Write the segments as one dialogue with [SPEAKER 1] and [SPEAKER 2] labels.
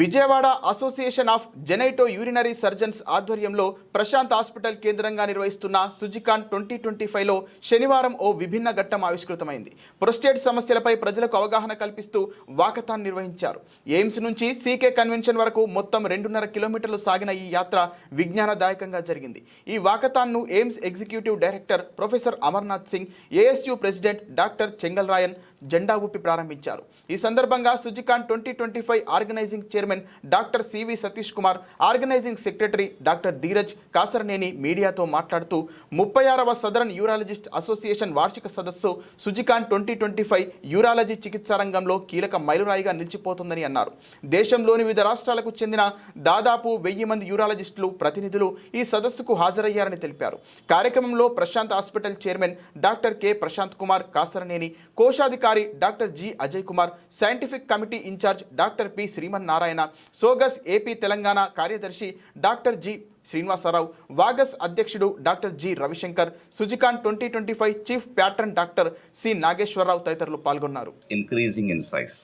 [SPEAKER 1] Vijayawada association of genito urinary surgeons ఆధ్వర్యంలో Prashant hospital కేంద్రంగా నిర్వహిస్తున్న సుజికాన్ ట్వంటీ ట్వంటీ ఫైవ్లో శనివారం ఓ విభిన్న ఘట్టం ఆవిష్కృతమైంది. ప్రొస్టేట్ సమస్యలపై ప్రజలకు అవగాహన కల్పిస్తూ వాకథాన్ నిర్వహించారు. ఎయిమ్స్ నుంచి సీకే కన్వెన్షన్ వరకు మొత్తం రెండున్నర కిలోమీటర్లు సాగిన ఈ యాత్ర విజ్ఞానదాయకంగా జరిగింది. ఈ వాకథాన్ను AIIMS executive director professor Amarnath Singh ASU president doctor Chengal Rayan జెండా ఊపి ప్రారంభించారు. ఈ సందర్భంగా Suzicon twenty twenty five organizing chairman doctor CV Satish Kumar organizing secretary doctor Dheeraj Kasaraneni మీడియాతో మాట్లాడుతూ ముప్పై ఆరవ సదరన్ యూరాలజిస్ట్ అసోసియేషన్ వార్షిక సదస్సు Suzicon twenty twenty five urology చికిత్సా రంగంలో కీలక మైలురాయిగా నిలిచిపోతుందని అన్నారు. దేశంలోని వివిధ రాష్ట్రాలకు చెందిన దాదాపు వెయ్యి మంది యూరాలజిస్టులు ప్రతినిధులు ఈ సదస్సుకు హాజరయ్యారని తెలిపారు. కార్యక్రమంలో Prashanth hospital chairman doctor K Prashanth Kumar Kasaraneni కోశాధికారి doctor G Ajay Kumar scientific committee incharge doctor P Sriman Narayana సోగస్ AP Telangana కార్యదర్శి డాక్టర్ జి శ్రీనివాసరావు వాగస్ అధ్యక్షుడు doctor G Ravishankar Suzicon twenty twenty five chief patron doctor C Nageswararao తదితరులు పాల్గొన్నారు
[SPEAKER 2] increasing in size.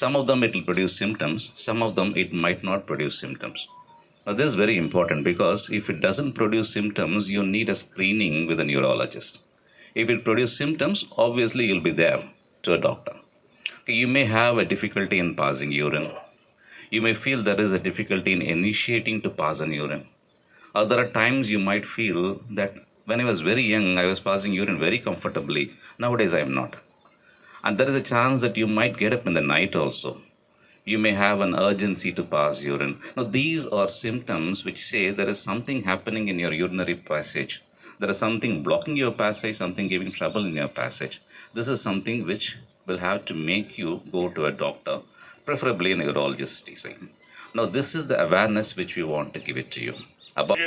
[SPEAKER 2] Some of them it will produce symptoms, some of them it might not produce symptoms. Now, this is very important because if it doesn't produce symptoms, you need a screening with a neurologist. If it produces symptoms, obviously you'll be there to a doctor. Okay, You may have a difficulty in passing urine. You may feel there is a difficulty in initiating to pass an urine. Or there are times you might feel that when I was very young, I was passing urine very comfortably. Nowadays, I am not. And there is a chance that you might get up in the night also. You may have an urgency to pass urine. Now, these are symptoms which say there is something happening in your urinary passage. There is something blocking your passage, something giving trouble in your passage. This is something which will have to make you go to a doctor, preferably a neurologist. This is Now, this is the awareness which we want to give it to you. About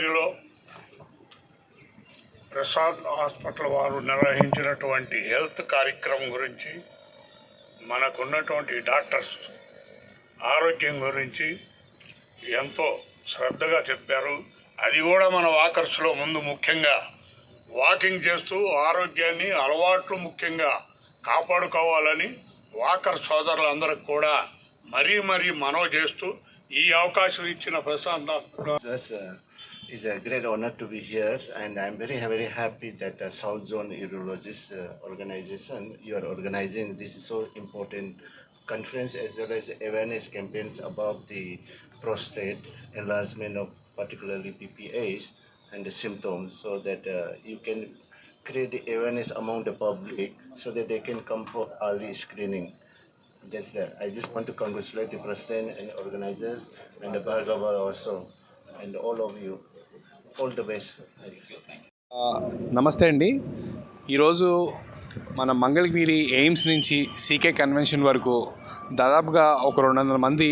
[SPEAKER 3] Prasad hospital వారు నిర్వహించినటువంటి health కార్యక్రమం గురించి మనకున్నటువంటి doctors ఆరోగ్యం గురించి ఎంతో శ్రద్ధగా చెప్పారు అది కూడా మన వాకర్స్లో ముందు ముఖ్యంగా వాకింగ్ చేస్తూ ఆరోగ్యాన్ని అలవాట్లు ముఖ్యంగా కాపాడుకోవాలని వాకర్ సోదరులందరికి కూడా మరీ మరీ మనవి చేస్తూ ఈ అవకాశం ఇచ్చిన Prashant hospital
[SPEAKER 4] Yes, uh, it's a great honor to be here, and I'm very, very happy that uh, South Zone Urologist uh, Organization you are organizing this so important conference as well as awareness campaigns about the prostate enlargement of particularly PPAs and the symptoms, so that uh, you can create the awareness among the public so that they can come for early screening. That's that. I just want to congratulate the president and organizers and the Bhargava also and all of you. All the best.
[SPEAKER 5] ఆ, నమస్తే అండి ఈరోజు మన Mangalagiri AIIMS నుంచి CK convention వరకు దాదాపుగా ఒక రెండు వందల మంది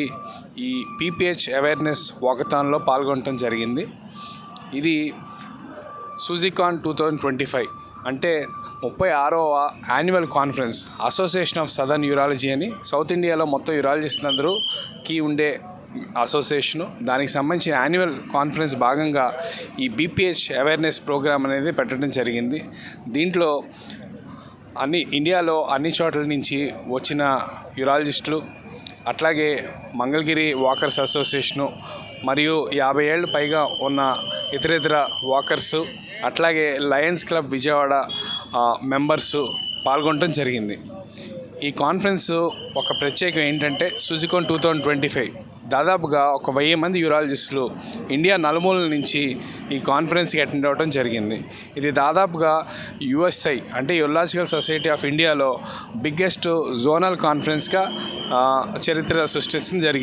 [SPEAKER 5] ఈ పీపీహెచ్ అవేర్నెస్ వాకథాన్లో పాల్గొనడం జరిగింది ఇది Suzicon two thousand twenty five అంటే ముప్పై ఆరవ annual conference association of southern urology అని సౌత్ ఇండియాలో మొత్తం యూరాలజిస్టులందరూకి ఉండే అసోసియేషను దానికి సంబంధించిన యాన్యువల్ కాన్ఫరెన్స్ భాగంగా ఈ బీపీహెచ్ అవేర్నెస్ ప్రోగ్రామ్ అనేది పెట్టడం జరిగింది. దీంట్లో అన్ని ఇండియాలో అన్ని చోట్ల నుంచి వచ్చిన యూరాలజిస్టులు అట్లాగే మంగళగిరి వాకర్స్ అసోసియేషను మరియు యాభై ఏళ్ళు పైగా ఉన్న ఇతరితర వాకర్సు అట్లాగే లయన్స్ క్లబ్ విజయవాడ మెంబర్సు పాల్గొనడం జరిగింది. ఈ కాన్ఫరెన్స్ ఒక ప్రత్యేకం ఏంటంటే Suzicon two thousand twenty five దాదాపుగా ఒక వెయ్యి మంది యూరాలజిస్టులు ఇండియా నలుమూలల నుంచి ఈ కాన్ఫరెన్స్కి అటెండ్ అవ్వడం జరిగింది. ఇది దాదాపుగా యుఎస్ఐ అంటే యూరాలజికల్ సొసైటీ ఆఫ్ ఇండియాలో బిగ్గెస్ట్ జోనల్ కాన్ఫరెన్స్గా చరిత్ర సృష్టించడం జరిగింది.